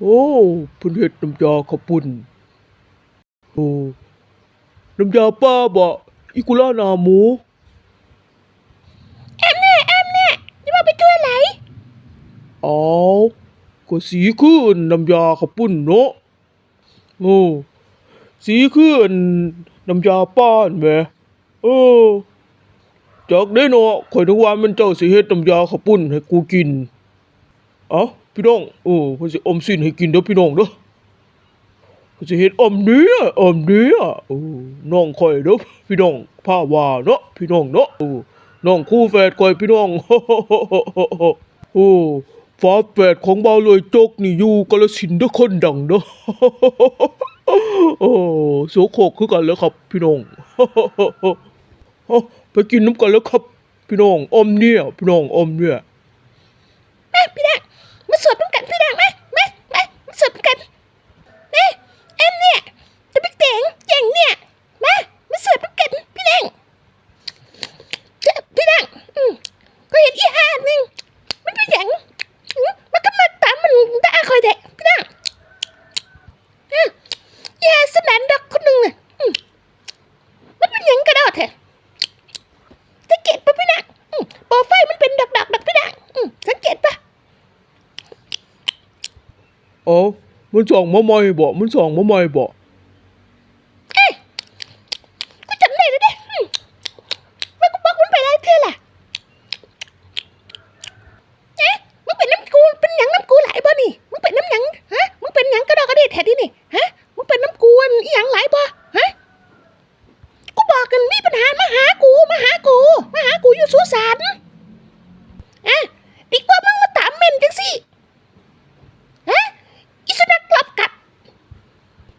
โอ้เพิ่นเฮ็ดน้ำยาข้าวปุ้นโอ้น้ำยาป้าบ่อีกุล่าหนาหมูแอมเนี่ยแอมเนี่ยจะมาไปช่วยไหนอ้าวก็สีคือน้ำยาข้าวปุ้นเนาะโอ้สีคือน้ำยาป้านแหมเออจากได้เนาะข่อยนึกว่ามันเจ้าสิเฮ็ดน้ำยาข้าวปุ้นให้กูกิน เอ้าพี่น้องโอ้เพิ่นสิอมสินให้กินเด้อพี่น้องเด้อเพิ่นสิเฮ็ดอมเนื้ออมเนื้อโอ้น้องข่อยเด้อพี่น้องพาว่าเนาะพี่น้องเนาะโอ้น้องคู่แฝดข่อยพี่น้องโอ้ฝาแฝดของเบาเลยจกนี่อยู่กาลสินธุ์เด้อคนดังเด้อโอ้โสโครกคือกันแล้วครับ พี่น้องโอ้ไปกินน้ำกันแล้วครับ พี่น้องอมเนี่ยพี่น้องอมเนี่ย มาพี่ดังมาสวดน้ำกันพี่ดังมามามามาสวดน้ำกันนี่แอมเนี่ยจะไปแต่งอย่างเนี่ยมามาสวดน้ำกันพี่ดังเจ้าพี่ดังอืมก็เห็นอีห่าหนึ่งมันเป็นอย่างอืมมันก็มาตามมันด่าคอยแดะพี่ดังอืมอีห่าสนันดอกคนหนึ่งอะอืมมันเป็นอย่างกระโดดแท้สังเกตปะพี่ดังอืมโปรไฟล์มันเป็นดอกดอกดอกพี่ดังอืมสังเกตปะ อ้ามันส่องมาใหม่บ่มันส่องมาใหม่บ่เอ้ยกูจำได้แล้วเด้อืมว่ากูบอกมันไปได้เท่าล่ะเอ๊ะมึงเป็นน้ำกูเป็นหยังน้ำกูหลายบ่นี่มึงเป็นน้ำหยังฮะมึงเป็นหยังกระดอกกระเดียดแท้ดินี่ฮะมึงเป็นน้ำกูอันอีหยังหลายบ่ฮะกูบอกกันมีปัญหามาหากูมาหากูมาหากูอยู่สุสานอะดีกว่ามึงมาตามเม่นจังสิฮะอีสุนัขกลับกัด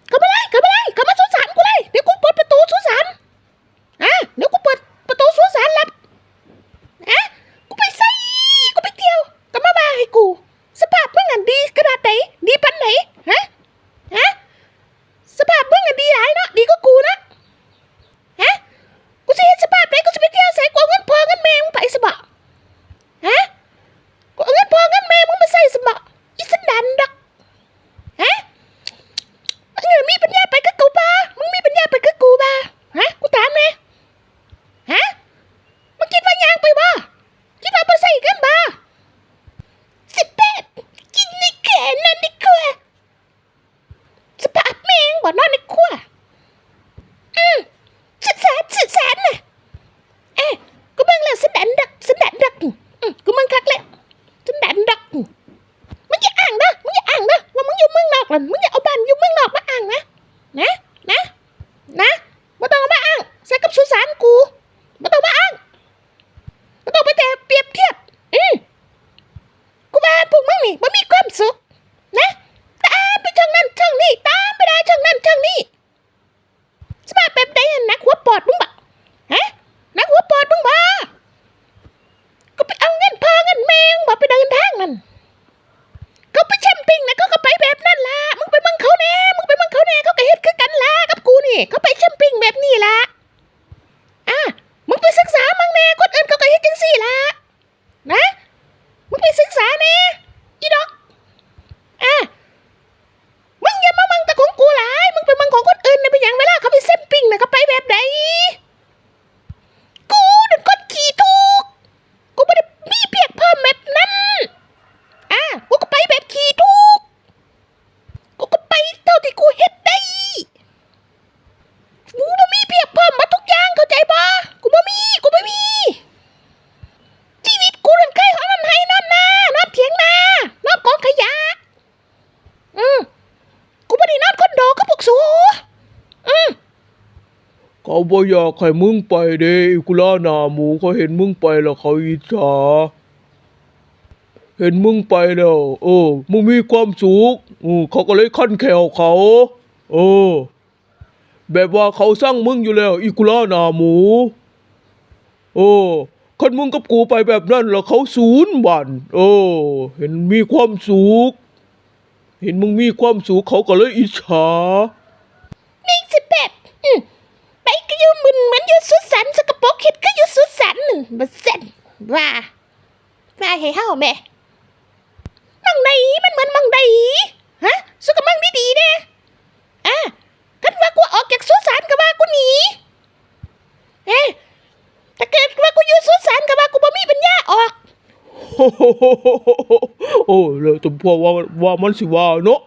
เข้ามาเลยเข้ามาเลยเข้ามาสุสานกูเลย เดี๋ยวกูเปิดประตูสุสานอะเดี๋ยวกูเปิดประตูสุสานรับอะกูไปใส่กูไปเที่ยวก็มาว่าให้กู สภาพมึงอันดีขนาดไหนดีปันไหนฮะฮะสภาพมึงอันดีหลายเนาะดีก็กูนะฮะกูจะเห็นสภาพไหนกูจะไปเที่ยวใส่กูเอาเงินพอเงินแม่มึงไปสบะฮะกูเอาเงินพอเงินแม่มึงมาใส่สบะอีสันดันดอกฮะ มึงมีปัญญาไปกับกูป่ะมึงมีปัญญาไปกับกูป่ะฮะ กูถามเลยฮะ มึงคิดว่ายางไปบ่คิดว่าไปใส่กันบ่สิบแปดกินในแขนนั่นในครัวสภาพ แมงบ่นอนในครัวอืมสุดแสนสุดแสนน่ะเอ้ยกูเบิ่งแล้วสันดันดักสันดันดักอืมกูมึงคักแล้วสันดันดัก มึงอย่าอ่างนะมึงอย่าอ่างนะว่ามึงอยู่เมืองนอกล่ะมึงอย่าเอาบ้านอยู่เมืองนอกมาอ่างนะ นะ นะ นะไม่ต้องเอามาอ่างใส่กับสุสานกูไม่ต้องมาอ่างไม่ต้องไปแต่เปรียบเทียบ อืมกูว่าพวกมึงนี่มันมีความสุข นะตามไปช่องนั้นช่องนี้ตามไปได้ช่องนั้นช่องนี้สภาพแบบใดอะนักหัวปอดมึงบ่ฮะนักหัวปอดมึงบ่ก็ไปเอาเงินพอเงินแมงบ่ไปเดินทางนั่น เขาไปแชมปิ้งนะเขาก็ไปแบบนั่นล่ะ มึงไปเมึงเขาแน่ มึงไปเมึงเขาแน่เขาก็เฮ็ดคือกันล่ะกับกูนี่ เขาไปแชมปิ้งแบบนี้ล่ะ อะ มึงไปศึกษามึงแน่ คนอื่นเขาก็เฮ็ดจังซี่ล่ะ นะ มึงไปศึกษาแน่อีดอก อะ มึงอย่ามามึงแต่ของกูหลาย มึงไปมึงของคนอื่นนะเป็นอย่างเวลาเขาไปแชมปิ้งนะเขาไปแบบไหนกูนั่นคนขี่ถูก กูไม่ได้มีเพียกพ่อแบบนั้น อะกูก็ไปแบบขี่ถูก กูก็ไปเท่าที่กูเฮ็ดได้ กูบ่มีเพียบพร้อมหมาทุกอย่างเข้าใจปะกูบ่มี กูไม่มี ชีวิตกูนั่นเคยของนั่นให้นอนนานอนเถียงนานอนกองขยะ อืมกูไม่ได้นอนคอนโดกับพวกสูอืม เขาบ่อยากให้มึงไปเด้อีกุล่าหนาหมูเขาเห็นมึงไปแล้วเขาอิจฉาเห็นมึงไปแล้วเออมึงมีความสุขอือเขาก็เลยขั้นแขวเขาเออแบบว่าเขาสร้างมึงอยู่แล้วอีกุล่าหนาหมูโอ้คันมึงกับกูไปแบบนั้นแล้วเขาศูนย์บันโอ้เห็นมีความสุขเห็นมึงมีความสุขเขาก็เลยอิจฉา นี่สิบแปด อยู่มึนมันอยู่สุดสันสกปรกเห็ดก็อยู่สุดสันหนึ่งเปอร์เซ็นต์ว่าว่าให้เฮาแม่มังใดมันเหมือนมังใดฮะสุกมังดีดีแน่อะกันว่ากูออกจากสุสานกับว่ากูหนีเอ๊ะถ้าเกิดว่ากูอยู่สุสานกับว่ากูบ่มีปัญญาออกโอ้เลยตุ่มพ่อว่าว่ามันสิว่าเนาะ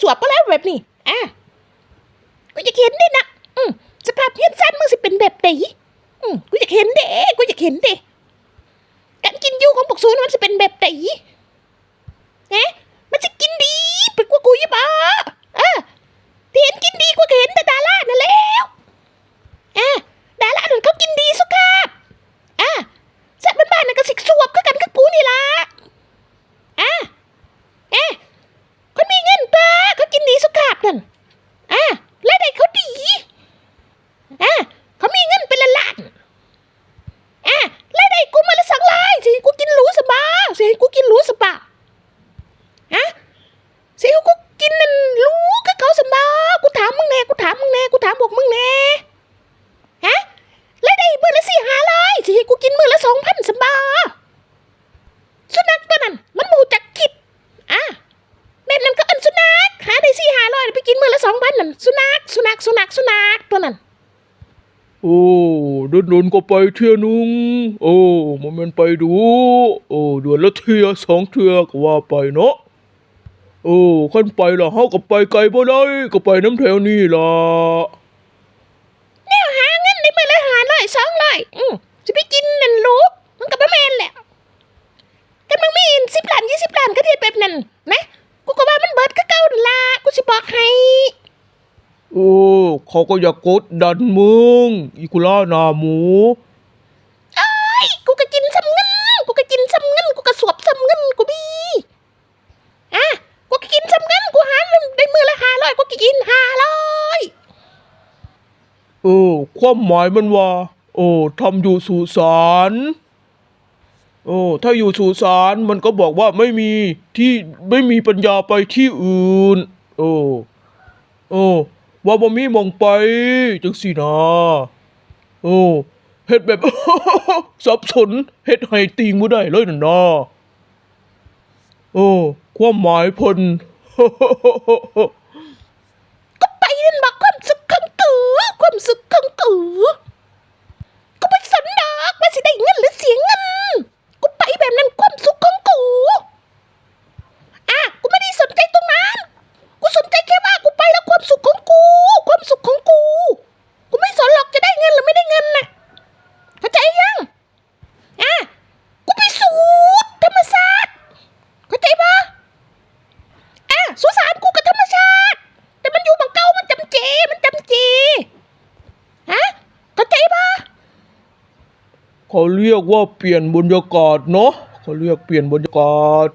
สวดมาแล้วแบบนี้อะกูอยากเห็นด้นะอืมสภาพเฮียนสั้นมึงสิเป็นแบบไหนอืมกูอยากเห็นเด้กูอยากเห็นเด้การกินยูของพวกซูนมันจะเป็นแบบไหนเอ๊ะมันจะกินดีไปกว่ากูยี่บ้าเออที่เห็นกินดีกว่าเห็นแต่ดารานั่นแล้วอะดารานั่นเขากินดีสุขภาพอะสัตว์บ้านๆนั่นก็สิกสวบคือกันกับกูนี่ล่ะอะเอ๊ะคนมีเงินปะเขากินดีสุขภาพนั่นอะรายได้เขาดีอะเขามีเงินเป็นล้านล้านๆอะรายได้กูมาละสองล้านสิกูกินหรูสบายสิกูกินหรูสบาย ฮะสิวกูกินนั่นรู้ก็เขาสมบากูถามมึงแน่กูถามมึงแน่กูถามพวกมึงแน่ฮะแล้วได้มือละสี่ห้าร้อยสิกูกินมือละสองพันสมบาสุนัขตัวนั้นมันหมูจักคิดอะแบบนั้นก็อันสุนัขหาได้สี่ห้าร้อยไปกินมือละสองพั นนั่นสุนัขสุนัขสุนัขสุนัขตัวนั้นโอ้เดินโดนก็ไปเที่ยวนึงโอ้มันแมันไปดู โอ้เดือนละเที่ยสองเที่ยก็ว่าไปเนาะโอ้ขั้นไปละเฮาก็ไปไกลบ่ได้ก็ไปน้ำแถวนี้ล่ะแนวหาเงินได้มือละห้าร้อยสองร้อยอืมจะไปกินนั่นรู้มันกับแม่นแหละกันมึงมีสิบล้านยี่สิบล้านก็เทียบแบบนั้นนะกูก็ว่ามันเบิดก็เก่านั่นละกูสิบอกให้ โอ้ เขาก็อยากกดดันมึงอีกุล่าหนาหมูไอ้ยกูก็กินซ้ำเงินกูก็กินซ้ำเงินกูก็สวบซ้ำเงินกูมีอะกูก็กินซ้ำเงินกูหาได้มือละห้าร้อยกูก็กินห้าร้อยเออความหมายมันว่าโอ้ทำอยู่สุสานโอ้ถ้าอยู่สุสานมันก็บอกว่าไม่มีที่ไม่มีปัญญาไปที่อื่น โอ้โอ้ ว่าบ่มีหมองไปจังสินะโอ้เฮ็ดแบบ สับสนเฮ็ดให้ตีงบ่ได้เลยน่ะนะโอ้ความหมายเพิ่น ก็ไปนั่นบักความสุขของกูความสุขของกูกูไม่สนดอกว่าสิได้เงินหรือเสียเงิน กูไปแบบนั้นความสุขของกูอะกูไม่ได้สนใจตรงนั้น กูสนใจแค่ว่ากูไปแล้วความสุขของกู ความสุขของกู กูไม่สนหรอกจะได้เงินหรือไม่ได้เงินน่ะ เข้าใจยัง อะ กูไปสูดธรรมศาสตร์เข้าใจปะอะสุสานกูกับธรรมชาติ แต่มันอยู่บังเก่ามันจำเจ มันจำเจ ฮะ เข้าใจปะ เขาเรียกว่าเปลี่ยนบรรยากาศเนาะเขาเรียกเปลี่ยนบรรยากาศ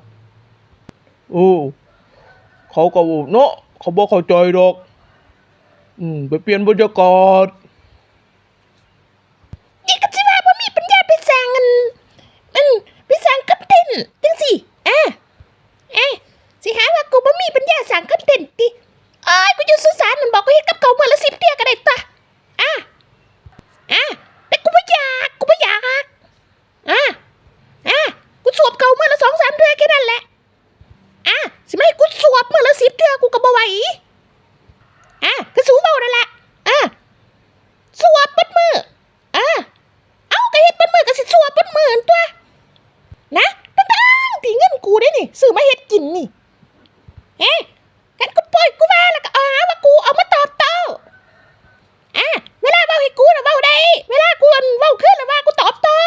โอ้เขาก็บอกเนาะเขาบอกเข้าใจดอก อืมไปเปลี่ยนบรรยากาศนี่ก็สิว่าบ่มีปัญญาไปสร้างเงินอืมไปสร้างคอนเทนต์จังสิอะอะสิหาว่ากูบ่มีปัญญาสร้างคอนเทนต์ติเอ้ยกูอยู่สุสานมันบอกกูเฮ็ดกับเขาวมื้อละ10เที่ยก็ได้ตะอะอะแต่กูบ่อยากกูบ่อยากอะอะกู สวบเขาเมื้อละ2 3เทื่อแค่นั้นแหละอะสิมาให้กูสวบมื้อละ10เทื่อกูก็บ่ไหวอะก็สูงเบานั่นแหละอะสวบปัดมืออะเอาก็เฮ็ดปัดมือก็สิสวเป็นมือหั่นตัวนะตั้งๆที่เงินกูได้นี่ซื้อมาเฮ็ดกินนี่เอ๊ะกันกูปล่อยกูว่าแล้วก็เอาหาว่ากูเอามาตอบโต้อะเวลาเว้าให้กูน่ะเว้าได้เวลากูอันเว้าขึ้นน่ะว่ากูตอบโต้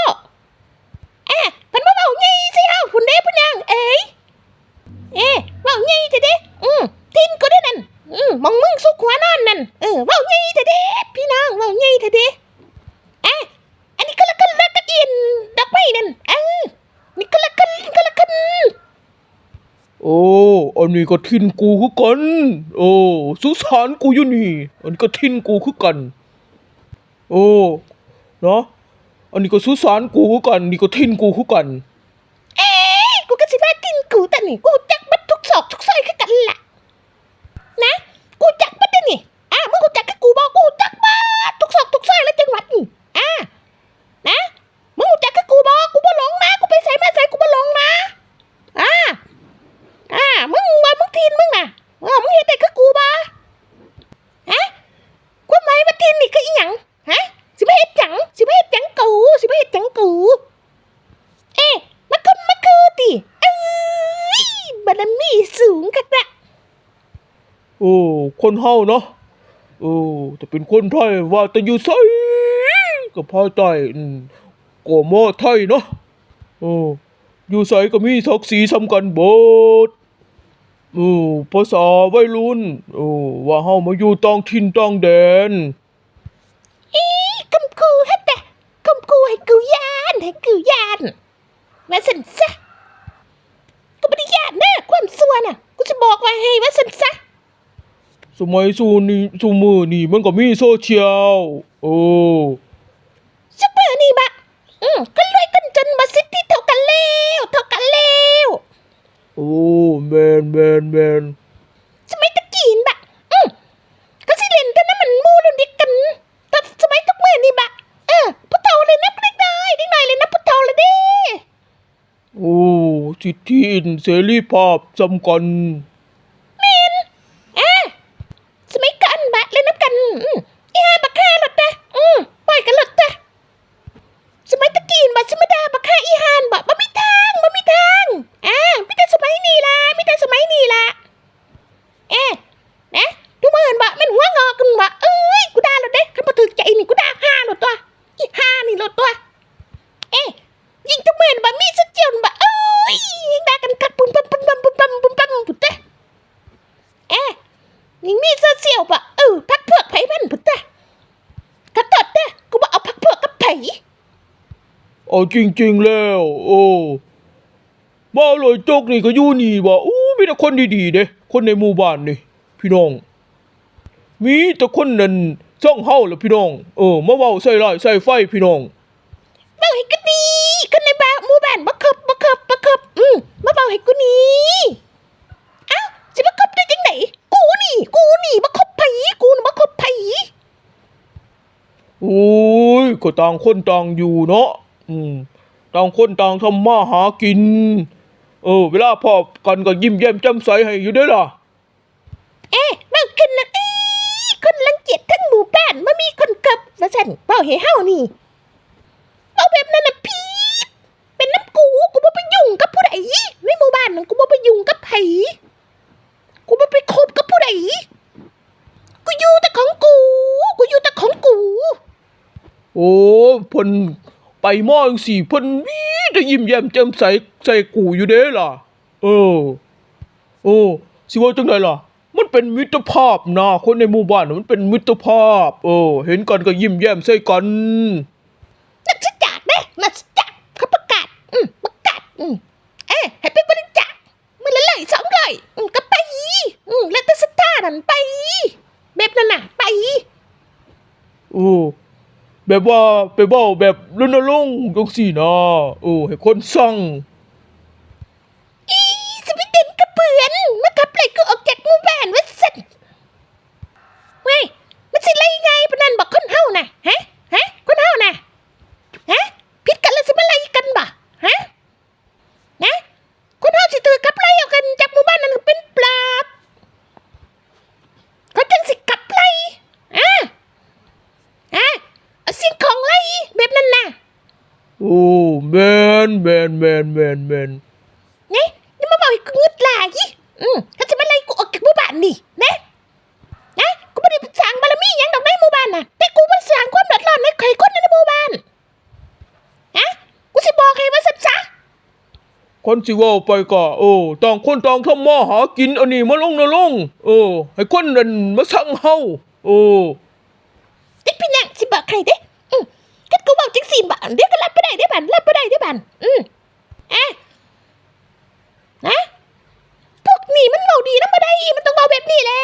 เอ๊ะเพิ่นมาเว้าใหญ่สิเอ้าพุ่นเด้พุ่นยังเอ้ยเอ๊ะเว้าใหญ่เถอะเด้อืมทินกูได้นั่นอืมมองมึงสุกหัวนอนนั่นเออเว้าใหญ่เถอะเด้พี่น้องเว้าใหญ่เถอะเด้ อะอันนี้ก็ละกันละกันอินดอกไม้นั่นเออนี่ก็ละกันก็ละกัน โอ้อันนี้ก็ทินกูคือกัน โอ้สุสานกูอยู่นี่ อันนี้ก็ทินกูคือกัน โอ้ เนาะอันนี้ก็สุสานกูคือกัน นี่ก็ทินกูคือกัน เอ้ยกูก็สิมากินกูแต่นี่กูจักบัดทุกศอกทุกซอยคือกันล่ะ นะ กูจักบัดเด้นี่อะมึงกูจักกับกูบอกกูจักบัดทุกศอกทุกซอยและจังหวัดนี่อะนะมึง โอ้ คนเฮาเนาะโอ้แต่เป็นคนไทยว่าแต่อยู่ไสก็พอใจอืมก็มอไทยเนาะโอ้อยู่ไสก็มีศักดิ์ศรีสำคัญบดโอ้ภาษาวัยรุ่นโอ้ว่าเฮามาอยู่ต่างถิ่นต่างแดนอีกำกูฮัตตะกำกูให้กูยานให้กูยานว่าสันซะกูไม่ได้ยานนะความสัวน่ะกูจะบอกไว้ให้ว่าสันซะ สมัยสูนี้สูมือนี่มันก็มีโซเชียลโอ้ซุปเปอร์นี่บะอืมก็รวยกันจนมาสิทธิเท่ากันแล้วเท่ากันแล้วโอ้แมนแมนแมนสมัยตะกี้นบะอืมก็สิเล่นแต่นั้นมันหมู่รุ่นเดียวกันแต่สมัยตะเมื่อนี่บะเออผู้เฒ่าเลยนะเด็กน้อยเด็กน้อยเลยนะผู้เฒ่าเลยเด้โอ้สิทธิอินเสรีภาพจำกัน อะสมัยกันบะเล่นน้ำกันอืมอีห่าบักฆ่าหลดนะอืมปล่อยกันหลดนะสมัยตะกี้นบะสมัยดาบักฆ่าอีห่านบะบ่มีทางบ่มีทางอ่ามีแต่สมัยนี้ล่ะมีแต่สมัยนี้ล่ะเอ๊ะนะทุกมื่นบะแมันหัวงอกันบะเอ้ยกูด่าหลดเด้คันบ่ถือใจนี่กูด่าห่าหลดตัวอีห่านี่หลดตัว เอ๊ะยิงทุกมื่นบะมีสักเจียวบะเอ้ยยิงด่ากันกักปุ่มปั๊มปุ่มปั๊มปุ่มปั๊มปุ่มปั๊มปุ่มเต้เอ๊ะ ยังมีโซเชียลปะเออพักพวกไผมันพุทธะกระตดเด้อกูบอกเอาพักพวกกับไผเอาจริงๆแล้ว โอ้บ้าเลยจกนี่ก็อยู่นี่ว่ะอู้มีแต่คนดีๆเด้คนในหมู่บ้านนี่พี่น้อง มีแต่คนนั้นซ่องเฮาแหละพี่น้อง เออมาเว้าใส่ร้ายใส่ไฟพี่น้องเบาให้กูดีคนในบ้านหมู่บ้านบักคบบักคบบักคบอืมมาเบาให้กูนี่เอ้าจะบักคบได้จังไหนกูนี่ กูนี่บักคบไผกูน่ะบักคบไผ โอ้ คือต่างคนต่างอยู่เนาะอืมต่างคนต่างทำมาหากิน เออ เวลาพอกันก็ยิ้มแย้มแจ่มใสให้อยู่ด้อล่ะเอ๊ะเบาขึ้นนะเอ้ยคนรังเกียจทั้งหมู่บ้านมามีคนกับว่าซั่นเบาเห้เฮานี่ เอาแบบนั้นน่ะพีดเป็นน้ำกูกูบ่ไปยุ่งกับผู้ใดในหมู่บ้านนั้นกูบ่ไปยุ่งกับไผ กูไม่ไปคบกับผู้ใด กูอยู่แต่ของกู กูอยู่แต่ของกู โอ้เพิ่นไปมอจังสี่เพิ่นมีแต่ยิ้มแย้มแจ่มใสใส่กูอยู่เด้ล่ะ เออ โอ้สิว่าจังไดล่ะ มันเป็นมิตรภาพนะคนในหมู่บ้านมันเป็นมิตรภาพ เออ เห็นกันก็ยิ้มแย้มใส่กันกสจักนะนักสจักเขาประกาศ อืมประกาศ อืมเอ๊ะให้ไปบริจาคมือละเลยสองเลยอืมก็ไป อืมแล้วแต่สตาร์นั่นไป แบบนั้นน่ะ ไป โอ้ แบบว่าไปเว้าแบบรณรงจังซี่นะโอ้ให้คนสั่ง อีสวิตเดนกระเปือนมาขับไล่กูออกจากหมู่บ้านวะสันเว้ยมันสิไล่ไงปะนันบอกคนเฮาน่ะ ฮะ ฮะ คนเฮาน่ะ ฮะผิดกันแล้วสิมาไล่กันบ่ฮะ นะคนเฮาสิถือขับไล่เอากันจากหมู่บ้านนั้นเป็นปราบเขาจังสิขับไล่อะอะเอาสิ่งของไล่แบบนั้นน่ะ โอ้แมนแมน แมนแมนแมนเนี่ยนี่มาบอกให้กูงึดหลายอืมเขาจะมาไล่กูออกจากหมู่บ้านนี่นะนะกูไม่ได้ไปสร้างบารมีหยังดอกในหมู่บ้านน่ะ แต่กูมาสร้างความเดือดร้อนให้ใครคนในหมู่บ้านนะกูสิบอกให้ว่าสัจจะคนสิเว้าไปก็โอ้ต่างคนต่างทำมาหากินอันนี้มาลงนะลงเออ ให้คนนั้นมาสั่งเฮาโอ้เด็กพี่นางสิบอกใครเด้อืมกัดกูบอกจังสี่บาทเดี๋ยวก็รับไปได้ได้อบันรับไปได้ได้อบันอืม อะนะพวกนี่มันเมาดีนะมาได้มันต้องเมาแบบนี้แหละ